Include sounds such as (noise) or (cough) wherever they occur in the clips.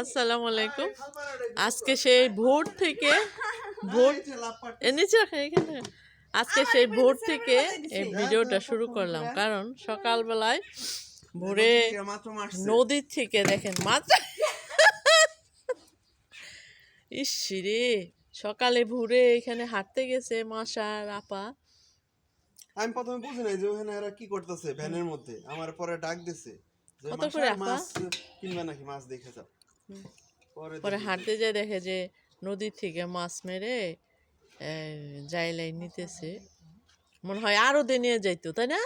আসসালামু আলাইকুম আজকে সেই ভোর থেকে ভোর নিচে রাখেন এখানে। আজকে সেই ভোর থেকে এই ভিডিওটা শুরু করলাম। কারণ সকালবেলায় ভোরে নদীর থেকে দেখেন মাছ ইস রে সকালে ভোরে এখানে হাঁটতে গেছে মাসার আপা। আমি প্রথমে বুঝি নাই যে ওখানে এরা কি করতেছে ভ্যানের মধ্যে। আমার পরে ডাক দিছে। কত করে কিনবে নাকি মাছ দেখে যাও। পরে হাঁটতে যায় দেখে যে নদীর থেকে মাছ মেরে জাইলাই নিতেছে। মনে হয় আরও দিয়ে নিয়ে যাইতো তাই না।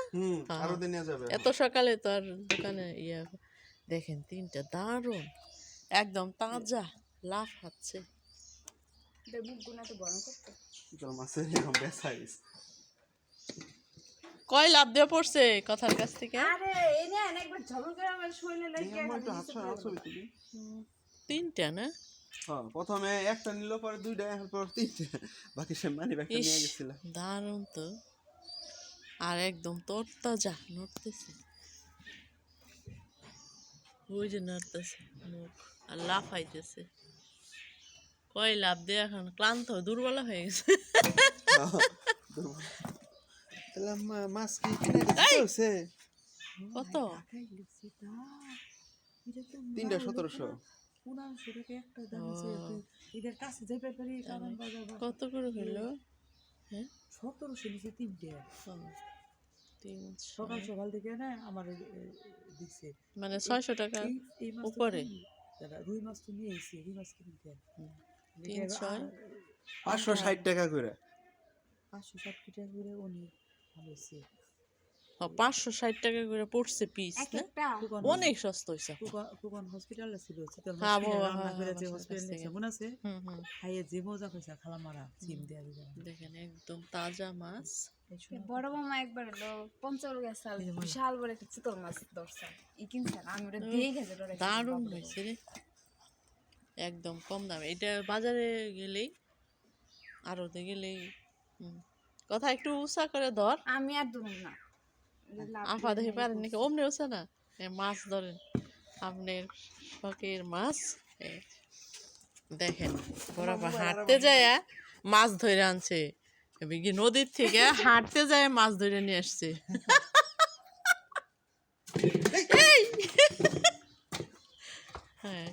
আরও দিন যাবে। এত সকালে তো আর দোকানে ইয়া দেখেন তিনটা দারুণ একদম তাজা লাভ হচ্ছে চল মাছের এরকম কয় লাভ দিয়ে পড়ছে কথার কাছ থেকে? আরে এই না একবার ঝগড়া করে আমার শরীরে তিনটা না? হ্যাঁ প্রথমে একটা নিল পরে দুইটা এরপর তিনটা। বাকি সে মানি ব্যাগটা নিয়ে গেছিল। দারুণ তো। আর একদম তরতাজা নড়তেছে। ওই যে নড়তেছে মুখ আর লাফাইতেছে। কয় লাভ দিয়ে এখন? ক্লান্ত দুর্বলা হয়ে গেছে। মা- মাছ কি কিনে কত তিনটা সতেরোশো এদের কাছে যাই পারি কারণ কত করে হইল হ্যাঁ সতেরোশো নিচে তিনটে সকাল সকাল থেকে না আমার দিচ্ছে মানে ছয়শো টাকা উপরে? রুই মাছ তো নিয়ে এসেছি রুই মাছ কিনতে পাঁচশো ষাট টাকা করে পাঁচশো ষাট টাকা করে উনি পাঁচশো ষাট টাকা করে পড়ছে পিস না? অনেক সস্তা হয়েছে। ছিল শীতল হ্যাঁ, হ্যাঁ, যে হসপিটাল আছে। হুম হুম। খাইয়ে যে মজা কইছে খালা মারা সিম দেয়া দেখেন একদম তাজা মাছ। বড় মামা একবার হলো পঞ্চল গেছে বিশাল বড় একটা চিতল মাছ ধরছে। ই কিনছেন আমি ওটা দিয়ে গেছে দারুণ হয়েছে রে। একদম কম দামে। এটা বাজারে গেলেই আরতে গেলেই হুম। কথা একটু উষা করে ধর। আমি আর ধরুন না। আফা দেখে পারেন নাকি অমনি উষা না? এ মাছ ধরেন। আপনার শখের মাছ দেখেন বরাবর হাঁটতে যায় মাছ। ধরে আনছে। কি নদীর থেকে (laughs) হাঁটতে যায় মাছ ধরে নিয়ে আসছে। এই! হ্যাঁ।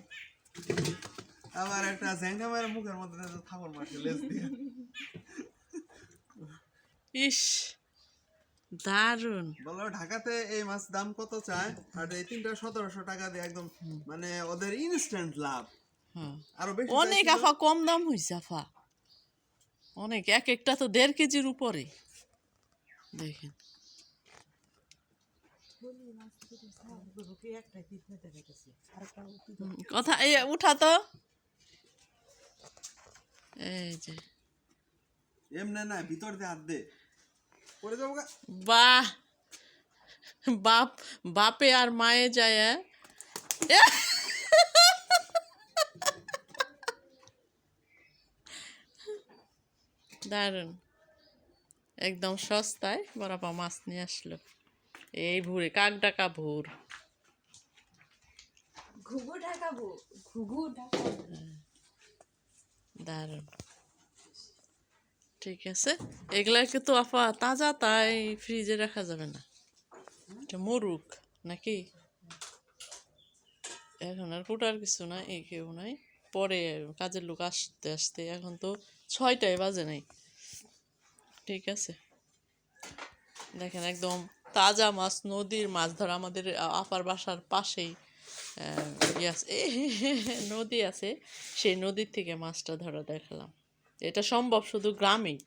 আবার একটা মায়ের মুখের মধ্যে থাপড় মারছে লেজ দিয়ে। ইস দারুণ। বলো ঢাকাতে এই মাছ দাম কত চায়? আর এই তিনটা সতেরোশো টাকা দিয়ে একদম মানে ওদের ইনস্ট্যান্ট লাভ। আরও বেশি অনেক আফা কম দাম হয়েছে আফা। অনেক এক একটা তো দেড় কেজির উপরে। দেখেন। কথা এই উঠা তো। এই যে। এমনি না ভিতর দিয়ে হাত দে। বাহ। বাপ বাপে আর মায়ে যায়! দারুণ। একদম সস্তায় বরাবর মাছ নিয়ে আসলো। এই ভুরে কাক ডাকা ভোর ঘুঘু ঢাকাবো ঘুঘু ঢাকাবো দারুণ। ঠিক আছে? এগুলা কিন্তু আপা তাজা তাই ফ্রিজে রাখা যাবে না। এটা মরুক নাকি? এখন আর কুটার কিছু না এই কেউ নাই। পরে কাজের লোক আসতে আসতে এখন তো ছয়টায় বাজে নাই। ঠিক আছে? দেখেন একদম তাজা মাছ, নদীর মাছ ধরা আমাদের আপার বাসার পাশেই ইয়ে (laughs) নদী আছে, সেই নদীর থেকে মাছটা ধরা দেখালাম। এটা সম্ভব শুধু গ্রামেই।